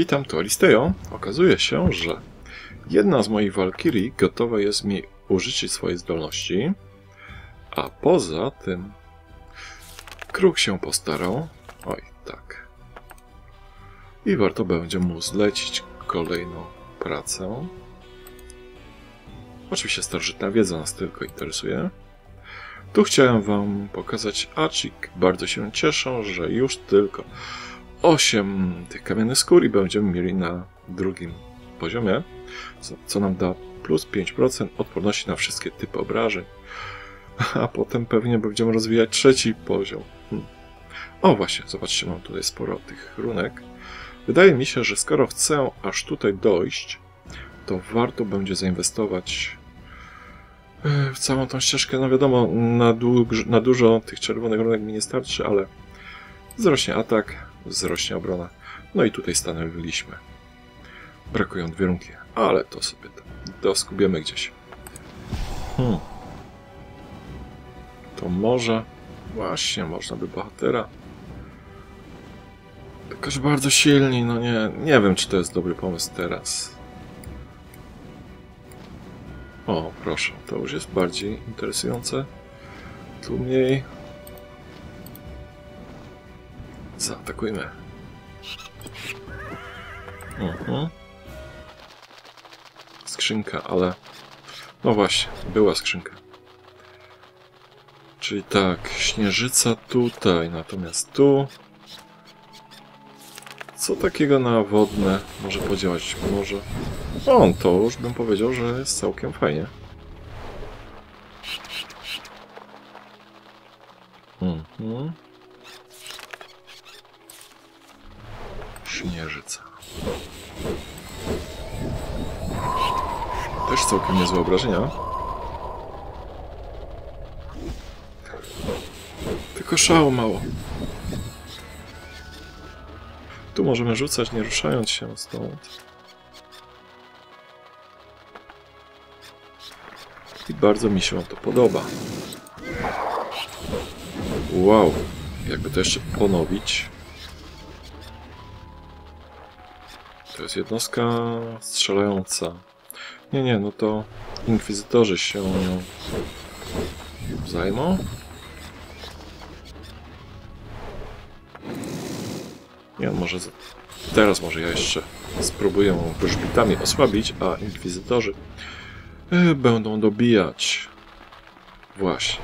Witam, tu Alistejo. Okazuje się, że jedna z moich walkirii gotowa jest mi użyczyć swojej zdolności, a poza tym kruk się postarał. Oj, tak. I warto będzie mu zlecić kolejną pracę. Oczywiście starożytna wiedza nas tylko interesuje. Tu chciałem Wam pokazać acik. Bardzo się cieszę, że już tylko 8 tych kamiennych skór i będziemy mieli na drugim poziomie, co, co nam da plus 5% odporności na wszystkie typy obrażeń. A potem pewnie będziemy rozwijać trzeci poziom. Hmm. O właśnie, zobaczcie, mam tutaj sporo tych runek. Wydaje mi się, że skoro chcę aż tutaj dojść, to warto będzie zainwestować w całą tą ścieżkę. No wiadomo, na, na dużo tych czerwonych runek mi nie starczy, ale wzrośnie atak, wzrośnie obrona. No i tutaj stanowiliśmy. Brakują dwie runki, ale to sobie to doskubiemy gdzieś. Hmm. To może... Właśnie, można by bohatera. Tylko, bardzo silni, no nie, nie wiem, czy to jest dobry pomysł teraz. O, proszę, to już jest bardziej interesujące. Tu mniej. Zaatakujmy. Mhm. Skrzynka, ale... No właśnie, była skrzynka. Czyli tak, śnieżyca tutaj, natomiast tu... Co takiego na wodne może podziałać? Może... O, to już bym powiedział, że jest całkiem fajnie. Też całkiem niezłe obrażenia. Tylko szału mało. Tu możemy rzucać, nie ruszając się stąd. I bardzo mi się to podoba. Wow, jakby to jeszcze ponowić. To jest jednostka strzelająca. Nie, nie, no to inkwizytorzy się nią zajmą. Nie, może teraz może ja jeszcze spróbuję wróżbitami osłabić, a inkwizytorzy e, będą dobijać. Właśnie.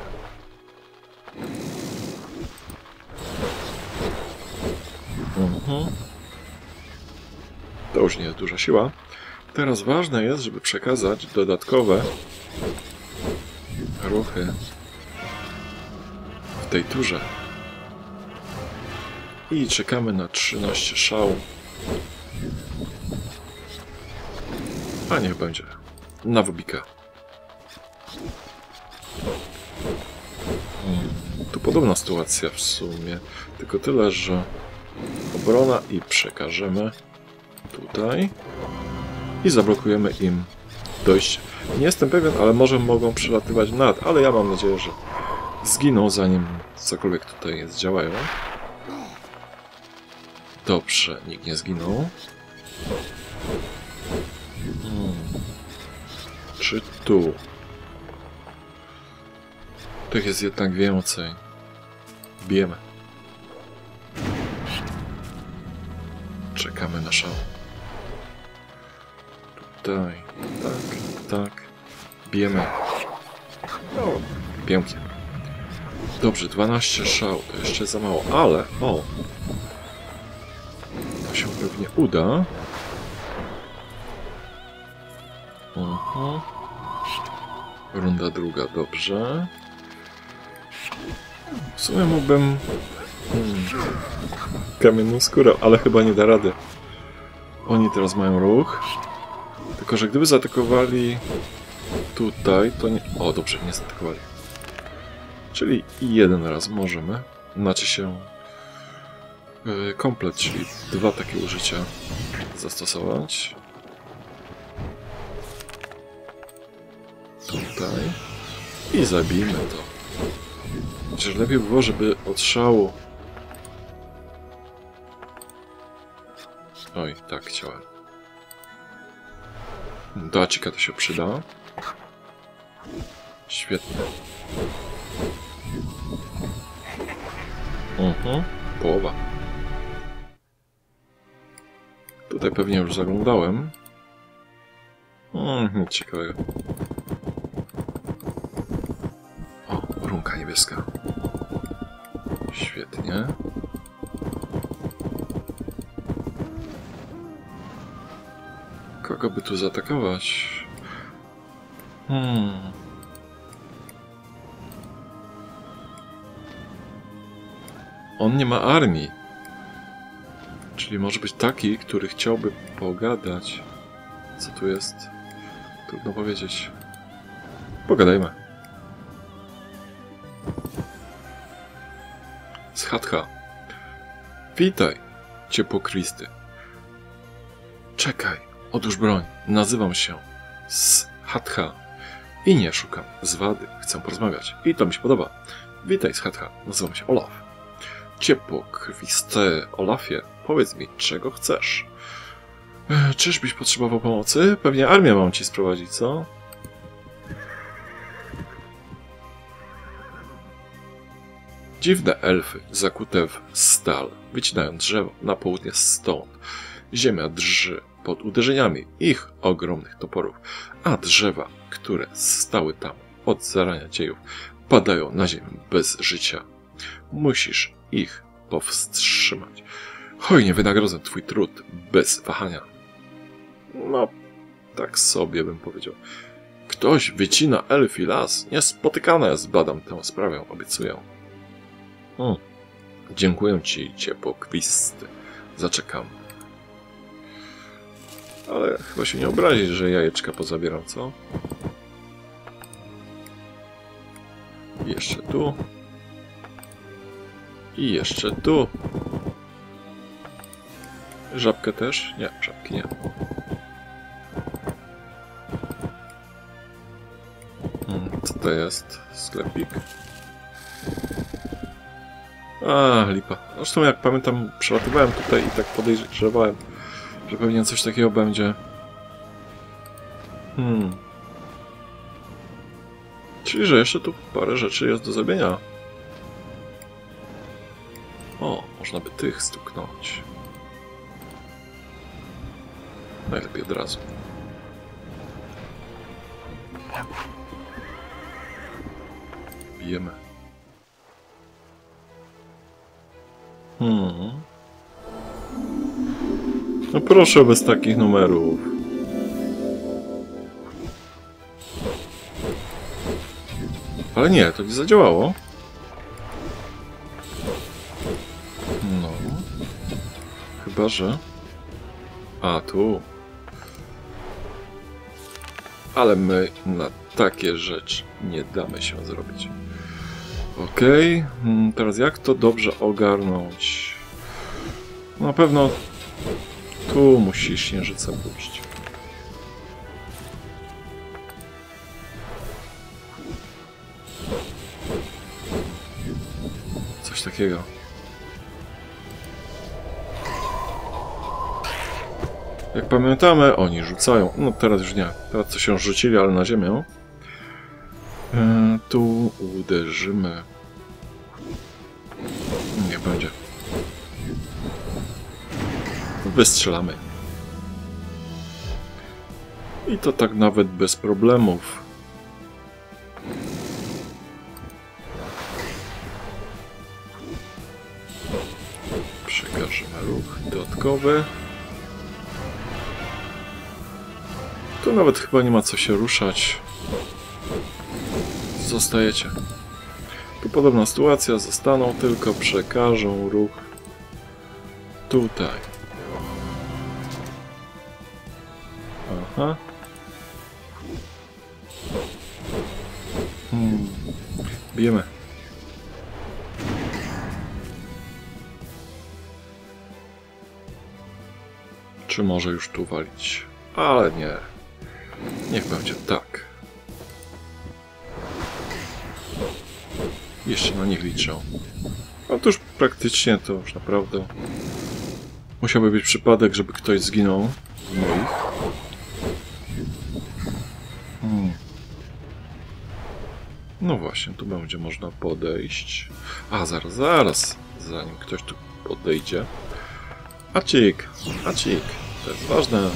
Mhm. To już nie jest duża siła. Teraz ważne jest, żeby przekazać dodatkowe ruchy w tej turze. I czekamy na 13 szału. A niech będzie. Na wubika. Hmm. Tu podobna sytuacja w sumie. Tylko tyle, że obrona i przekażemy tutaj i zablokujemy im dojście. Nie jestem pewien, ale może mogą przelatywać nad, ale ja mam nadzieję, że zginą zanim cokolwiek tutaj jest działają. Dobrze, nikt nie zginął. Hmm. Czy tu? Tych jest jednak więcej. Bijemy. Czekamy na szał. Tutaj, tak, tak. Bijemy. Pięknie. Dobrze, 12 szał, jeszcze za mało, ale, o, to się pewnie uda. Aha. Runda druga, dobrze. W sumie mógłbym... Hmm, kamienną skórę, ale chyba nie da rady. Oni teraz mają ruch. Tylko, że gdyby zaatakowali tutaj, to nie... O, dobrze, nie zaatakowali. Czyli jeden raz możemy. Znaczy się yy, komplet, czyli dwa takie użycia zastosować. Tutaj. I zabijmy to. Chociaż lepiej było, żeby od szału Oj, tak chciałem. Do Acika to się przyda. Świetnie. Mhm, połowa. Tutaj pewnie już zaglądałem. Mm, nic ciekawego. O, runka niebieska. Świetnie. Kogo by tu zaatakować? Hmm. On nie ma armii. Czyli może być taki, który chciałby pogadać. Co tu jest? Trudno powiedzieć. Pogadajmy. Schatcha. Witaj, ciepłokristy. Czekaj, odłóż broń. Nazywam się Schatcha. I nie szukam zwady. Chcę porozmawiać. I to mi się podoba. Witaj, Schatcha. Nazywam się Olaf. Ciepłokristy Olafie, powiedz mi, czego chcesz? E, Czyżbyś potrzebował pomocy? Pewnie armię mam ci sprowadzić, co? Dziwne elfy, zakute w stal, wycinają drzewo na południe stąd. Ziemia drży pod uderzeniami ich ogromnych toporów, a drzewa, które stały tam od zarania dziejów, padają na ziemię bez życia. Musisz ich powstrzymać. Hojnie wynagrodzę twój trud bez wahania. No, tak sobie bym powiedział. Ktoś wycina elfi las. Niespotykane zbadam tę sprawę, obiecuję. Hmm. Dziękuję ci, ciepłokwisty. Zaczekam. Ale chyba się nie obrazić, że jajeczka pozabieram, co? Jeszcze tu. I jeszcze tu. Żabkę też? Nie, żabki nie. Hmm, co to jest? Sklepik. A, lipa. Zresztą jak pamiętam, przelatywałem tutaj i tak podejrzewałem, że pewnie coś takiego będzie. Hmm. Czyli, że jeszcze tu parę rzeczy jest do zrobienia. O, można by tych stuknąć. Najlepiej od razu. Bijemy. Hmm. No proszę bez takich numerów. Ale nie, to nie zadziałało. No. Chyba, że... A, tu. Ale my na takie rzeczy nie damy się zrobić. Okej, okay. teraz jak to dobrze ogarnąć? Na pewno tu musi śnieżyca pójść. Coś takiego. Jak pamiętamy, oni rzucają. No teraz już nie. Teraz co się rzucili, ale na ziemię. E, tu uderzymy. Nie będzie. Wystrzelamy. I to tak nawet bez problemów. Przekażemy ruch dodatkowy. Tu nawet chyba nie ma co się ruszać. Zostajecie. Tu podobna sytuacja, zostaną tylko, przekażą ruch tutaj. Aha. Hmm. Bijemy. Czy może już tu walić? Ale nie. Niech będzie tak. Jeszcze na nich liczę. Już praktycznie to już naprawdę Musiałby być przypadek, żeby ktoś zginął z moich. No właśnie, tu będzie można podejść. A, zaraz, zaraz, zanim ktoś tu podejdzie. Acik, acik, to jest ważne.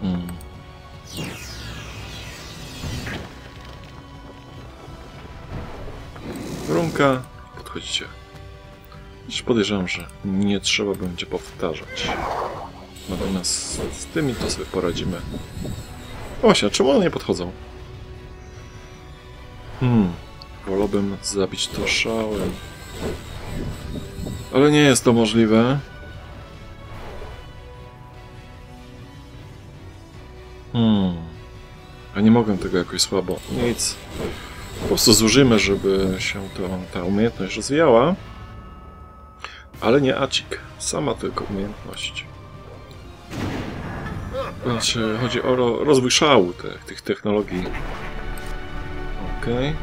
Hmm. Runka, podchodzicie. Już podejrzewam, że nie trzeba będzie powtarzać. Natomiast z tymi to sobie poradzimy. Osia, czemu one nie podchodzą? Hmm, wolałbym zabić to szałem. Ale nie jest to możliwe. Hmm. A nie mogę tego jakoś słabo. Nic. Po prostu zużymy, żeby się to, ta umiejętność rozwijała. Ale nie acik. Sama tylko umiejętność. Znaczy, chodzi o ro rozwój szału te, tych technologii. Okej.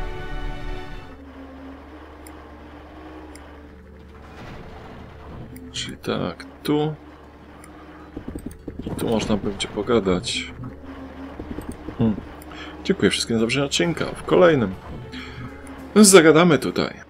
Czyli tak, tu. Tu można będzie pogadać. Hmm. Dziękuję wszystkim za obejrzenie odcinka. W kolejnym zagadamy tutaj.